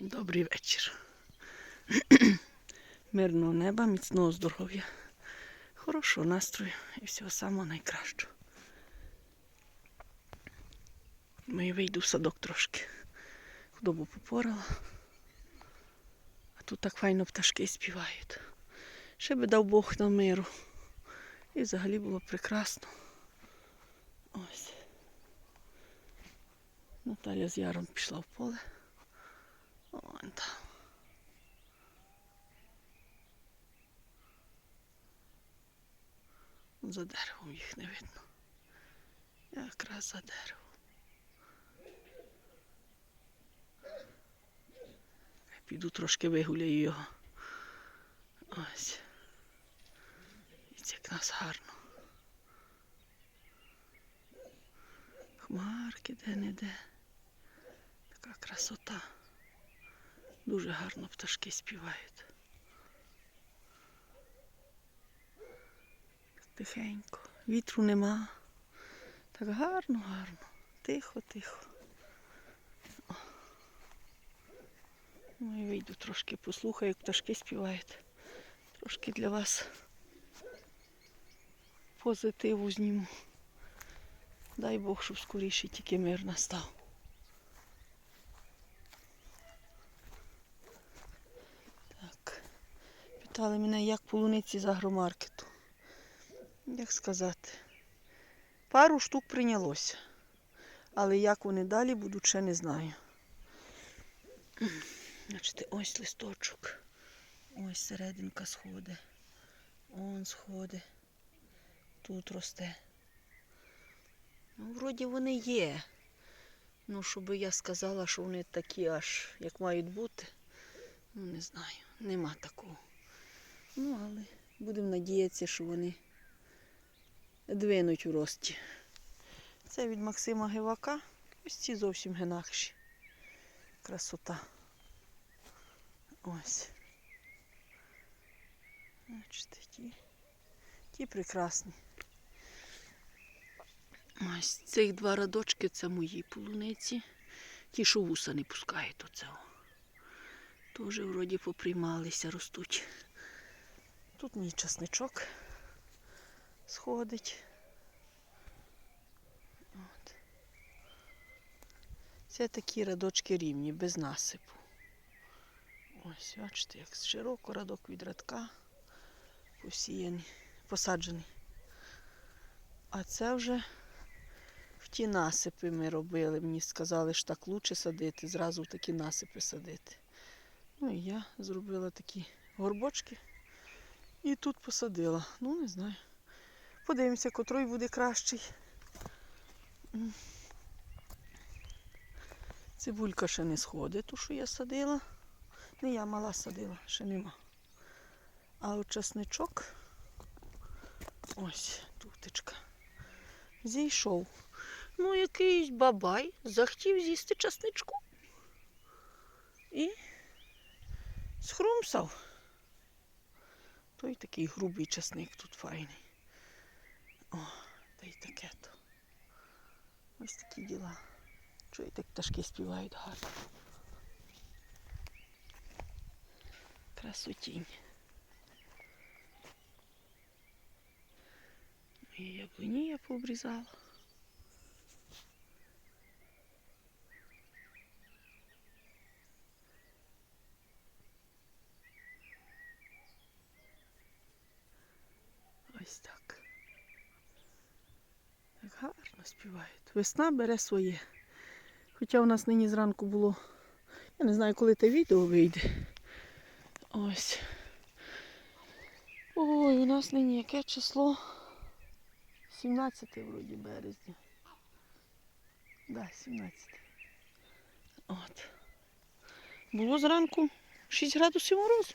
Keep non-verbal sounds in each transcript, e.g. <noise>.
Добрий вечір. Мирного неба, міцного здоров'я, хорошого настрою і всього самого найкращого. Ми вийду в садок трошки. Худобу попорала. А тут так файно пташки співають. Ще би дав Бог нам миру. І взагалі було прекрасно. Ось. Наталя з Яром пішла в поле. Вон. За деревом їх не видно. Якраз за деревом. Піду трошки вигуляю його. Ось. І як нас гарно. Хмарки де-не-де. Така красота. Дуже гарно пташки співають. Тихенько. Вітру нема. Так гарно, гарно. Тихо, тихо. Ну і вийду трошки послухаю, як пташки співають. Трошки для вас позитиву зніму. Дай Бог, щоб скоріше тільки мир настав. Питали мене, як полуниці з агромаркету. Як сказати? Пару штук прийнялося. Але як вони далі будуть, ще не знаю. Значить, ось листочок. Ось серединка сходи. Он сходи. Тут росте. Ну, вроді вони є. Ну, щоб я сказала, що вони такі аж як мають бути. Ну, не знаю, нема такого. Ну, але будемо надіятися, що вони двинуть у рості. Це від Максима Гивака. Ось ці зовсім генахші. Красота. Ось. Бачите, ті, ті прекрасні. Ось цих два радочки це мої полуниці. Ті, що вуса не пускають оцього. Теж вроді поприймалися, ростуть. Тут мій часничок сходить. От. Це такі радочки рівні, без насипу. Ось, бачите, як широко радок від радка посіяний, посаджений. А це вже в ті насипи ми робили. Мені сказали, що так краще садити, зразу в такі насипи садити. Ну і я зробила такі горбочки і тут посадила. Ну, не знаю. Подивимося, котрий буде кращий. Цибулька ще не сходить, ту, що я садила. Не я мала садила, ще нема. А от часничок, ось тутечка, зійшов. Ну, якийсь бабай захотів з'їсти часничку. І схрумсав. Той такий грубий часник тут файний. О, та й таке то. Ось такі діла. Чуєте, так пташки співають гарно. Красотінь. І яблуні я пообрізала. Ось так. Так гарно співають. Весна бере своє. Хоча у нас нині зранку було, я не знаю, коли те відео вийде. Ось. Ой, у нас нині яке число? 17 вроді березня. Да, 17. От. Було зранку 6 градусів морозу.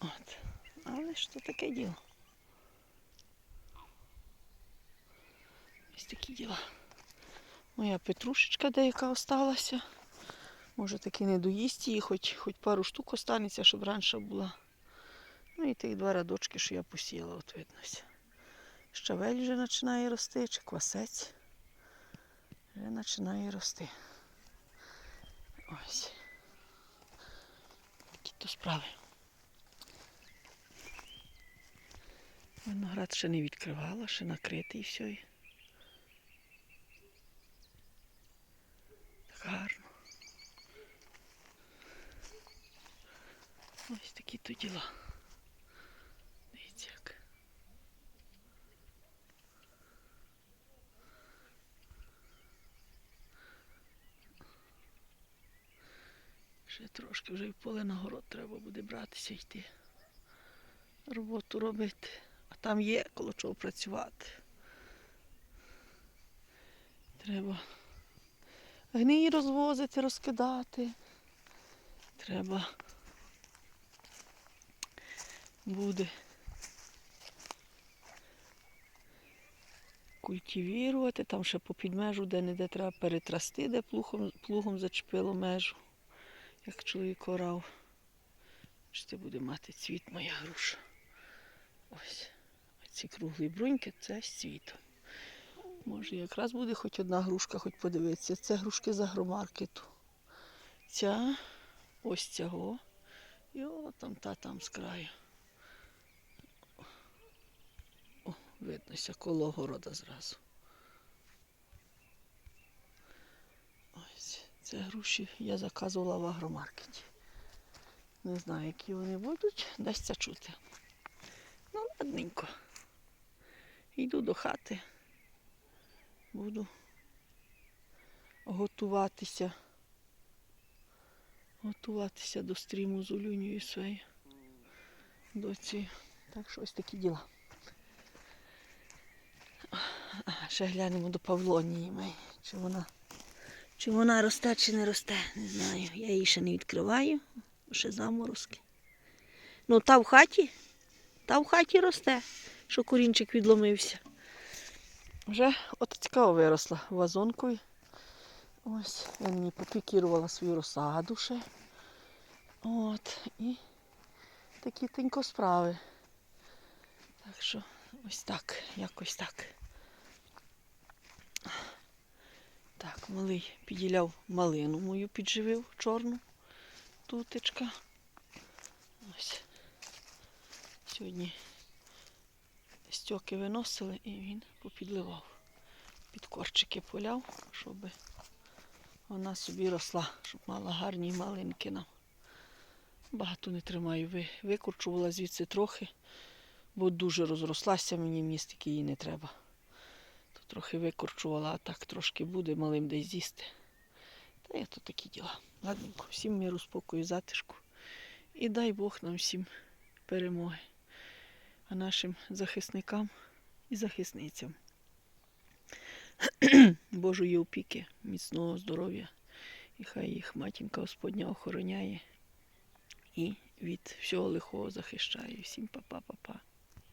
От. Але то таке діло. Такі діла. Моя петрушечка деяка осталася. Може таки не доїсть її, хоч, хоч пару штук останеться, щоб раніше була. Ну і тих два радочки, що я посіяла, от виднося. Щавель вже починає рости, чи квасець. Вже починає рости. Ось. то справи. Виноград ще не відкривала, ще накритий все. Так гарно. Ось такі то діла. Дивіться як. Ще трошки вже й в поле на город треба буде братися йти. Роботу робити. А там є коло чого працювати. Треба гній розвозити, розкидати. Треба буде культивірувати, там ще попід межу, де не де треба перетрасти, де плугом, плугом зачепило межу, як чоловік орав. Бачите, буде мати цвіт моя груша. Ось. Ці круглі бруньки це з. Може, якраз буде хоч одна грушка, хоч подивитися. Це грушки з агромаркету. Ця, ось цього. І о, там та там з краю. О, виднося коло города зразу. Ось це груші я заказувала в агромаркеті. Не знаю, які вони будуть, це чути. Ну, ладненько. Йду до хати. Буду готуватися. Готуватися до стріму з Улюнею своєю доці. Так що ось такі діла. Ще глянемо до Павлонії. Чи вона, чи вона росте, чи не росте, не знаю. Я її ще не відкриваю, ще заморозки. Ну, та в хаті, та в хаті росте, що корінчик відломився. Вже от цікаво виросла вазонкою. Ось, я мені попікірувала свою розсаду ще. От, і такі тенько справи. Так що ось так, якось так. Так, малий піділяв малину мою підживив чорну тутечка. Ось. Сьогодні стьоки виносили і він попідливав. Під корчики поляв, щоб вона собі росла, щоб мала гарні малинки нам. Багато не тримаю. Ви- Викорчувала звідси трохи, бо дуже розрослася, мені містики її не треба. Трохи викорчувала, а так трошки буде малим десь з'їсти. Та я то такі діла. Ладненько, всім миру, спокою, затишку. І дай Бог нам всім перемоги. А нашим захисникам і захисницям. <clears throat> Божої опіки, міцного здоров'я. І хай їх матінка Господня охороняє і від всього лихого захищає. Всім па-па-па-па.